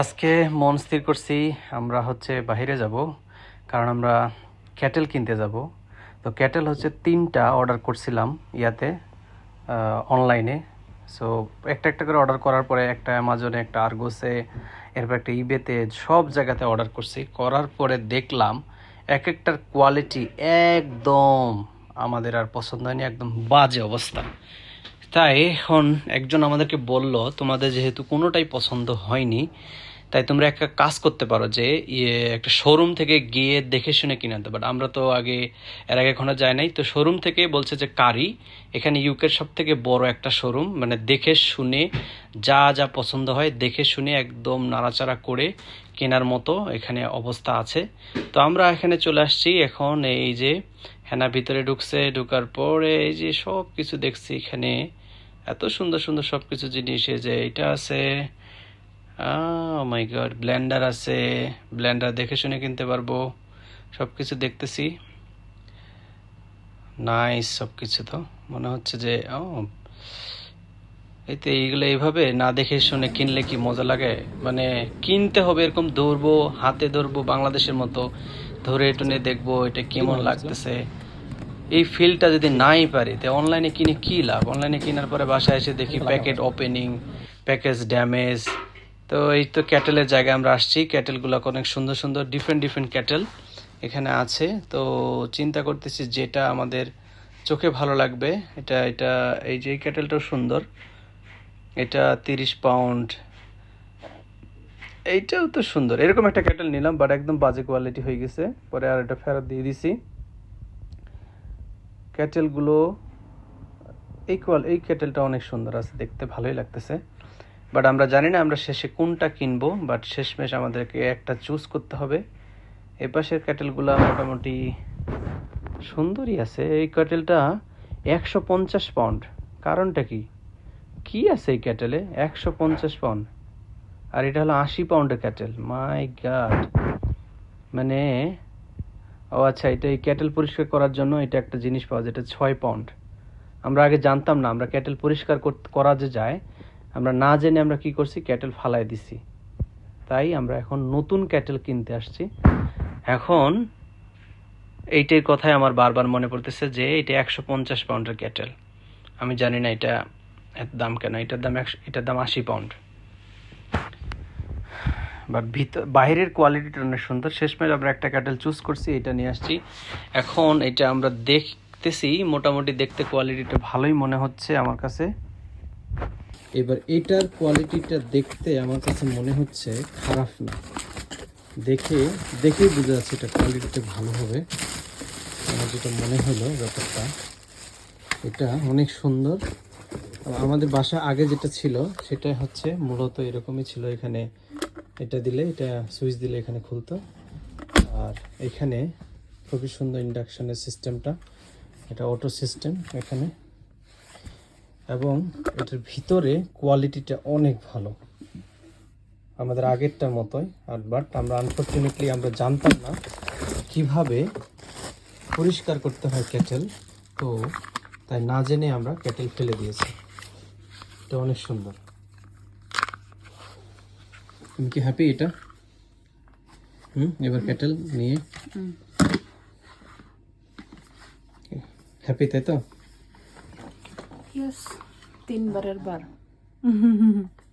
আজকে মন স্থির করছি, আমরা হচ্ছে বাইরে যাব, কারণ আমরা ক্যাটেল কিনতে যাব। তো ক্যাটেল হচ্ছে তিনটা অর্ডার করছিলাম ইয়াতে অনলাইনে। সো একটা একটা করে অর্ডার করার পরে একটা অ্যামাজনে, একটা আর্গোসে, এরপর একটা ইবেতে সব জায়গাতে অর্ডার করছি। করার পরে দেখলাম এক একটার কোয়ালিটি একদম আমাদের আর পছন্দ হয়নি, একদম বাজে অবস্থা। তাই এখন একজন আমাদেরকে বলল তোমাদের যেহেতু কোনোটাই পছন্দ হয়নি তাই তোমরা একটা কাজ করতে পারো যে একটা শোরুম থেকে গিয়ে দেখে শুনে কিনে আনতে পারো। আমরা তো আগে, এর আগে এখনও যাই নাই। তো শোরুম থেকে বলছে যে, কারি, এখানে ইউকের সব থেকে বড় একটা শোরুম মানে দেখে শুনে, যা যা পছন্দ হয় দেখে শুনে একদম নাড়াচাড়া করে কেনার মতো এখানে অবস্থা আছে। তো আমরা এখানে চলে আসছি। এখন এই যে, হেনা ভিতরে ঢুকছে, ঢুকার পরে এই যে সব কিছু দেখছি এখানে। এত সুন্দর সুন্দর সব কিছু জিনিস, এই যে এটা আছে মাই গড ব্লেন্ডার আছে ব্লেন্ডার দেখে শুনে কিনতে পারব সব কিছু দেখতেছি। নাইস সব কিছু তো মনে হচ্ছে যে ও এই তো এইগুলো এইভাবে না দেখে শুনে কিনলে কি মজা লাগে? মানে কিনতে হবে এরকম ধরবো হাতে ধরবো বাংলাদেশের মতো ধরে টুনে দেখব এটা কেমন লাগতেছে। এই ফিলটা যদি নাই পারি তো অনলাইনে কিনে কি লাভ? অনলাইনে কেনার পরে বাসায় এসে দেখি প্যাকেট ওপেনিং প্যাকেজ ড্যামেজ তো এই তো ক্যাটেলের জায়গায় আমরা আসছি। ক্যাটেলগুলো অনেক সুন্দর সুন্দর ডিফারেন্ট ডিফারেন্ট ক্যাটেল এখানে আছে। তো চিন্তা করতেছি যেটা আমাদের চোখে ভালো লাগবে, এটা এটা, এই যে ক্যাটেলটাও সুন্দর। এটা তিরিশ পাউন্ড। এইটাও তো সুন্দর। এরকম একটা ক্যাটেল নিলাম বাট একদম বাজে কোয়ালিটি হয়ে গেছে। পরে আর এটা ফেরত দিয়ে দিছি। ক্যাটেলগুলো, এই কোয়াল এই ক্যাটেলটা অনেক সুন্দর আছে, দেখতে ভালোই লাগতেছে। বাট আমরা জানি না আমরা শেষে কোনটা কিনবো বাট শেষমেশ আমাদেরকে একটা চুজ করতে হবে। এ পাশের ক্যাটেলগুলো মোটামুটি সুন্দরই আছে। এই ক্যাটেলটা একশো পঞ্চাশ পাউন্ড কারণটা কি? কি আছে এই ক্যাটেলে একশো পঞ্চাশ পাউন্ড আর এটা হলো আশি পাউন্ডের ক্যাটেল মাই গাড মানে ও আচ্ছা এটা এই ক্যাটেল পরিষ্কার করার জন্য এটা একটা জিনিস পাওয়া যায়, এটা ছয় পাউন্ড আমরা আগে জানতাম না, আমরা ক্যাটেল পরিষ্কার কর- করা যে যায় আমরা না জেনে আমরা কি করছি? ক্যাটেল ফালাই দিছি। তাই আমরা এখন নতুন ক্যাটেল কিনতে আসছি। এখন এইটার কথাই আমার বারবার মনে পড়তেছে যে এটা একশো পঞ্চাশ পাউন্ডের ক্যাটেল। আমি জানি না এটা এত দাম কেন? এটার দাম একশো এটার দাম আশি পাউন্ড। বাট ভিতর বাইরের কোয়ালিটিটা অনেক সুন্দর। শেষমেশ আমরা একটা ক্যাটেল চুজ করছি, এটা নিয়ে আসছি। এখন এটা আমরা দেখতেছি, মোটামুটি দেখতে কোয়ালিটিটা ভালোই মনে হচ্ছে আমার কাছে। এবার এটার কোয়ালিটিটা দেখতে আমার কাছে মনে হচ্ছে খারাপ না। দেখে, দেখেই বোঝা যাচ্ছে এটা কোয়ালিটিটা ভালো হবে। আমার যেটা মনে হলো ব্যাপারটা, এটা অনেক সুন্দর। আমাদের বাসা আগে যেটা ছিল, সেটা হচ্ছে মূলত এরকমই ছিল। এখানে এটা দিলে, এটা সুইচ দিলে এখানে খুলতো। আর এখানে খুবই সুন্দর ইন্ডাকশনের সিস্টেমটা এটা অটো সিস্টেম এখানে। এবং এটার ভিতরে কোয়ালিটিটা অনেক ভালো। আমাদের আগেরটার মতোই আর বাট আমরা আনফর্চুনেটলি আমরা জানতাম না কীভাবে পরিষ্কার করতে হয় কেটেল তো তাই না জেনে আমরা কেটেল ফেলে দিয়েছি। এটা অনেক সুন্দর। তুমি কি হ্যাপি এটা? হুম এবার কেটেল নিয়ে। হ্যাপি তাই তো? ইয়েস তিনবারের বার।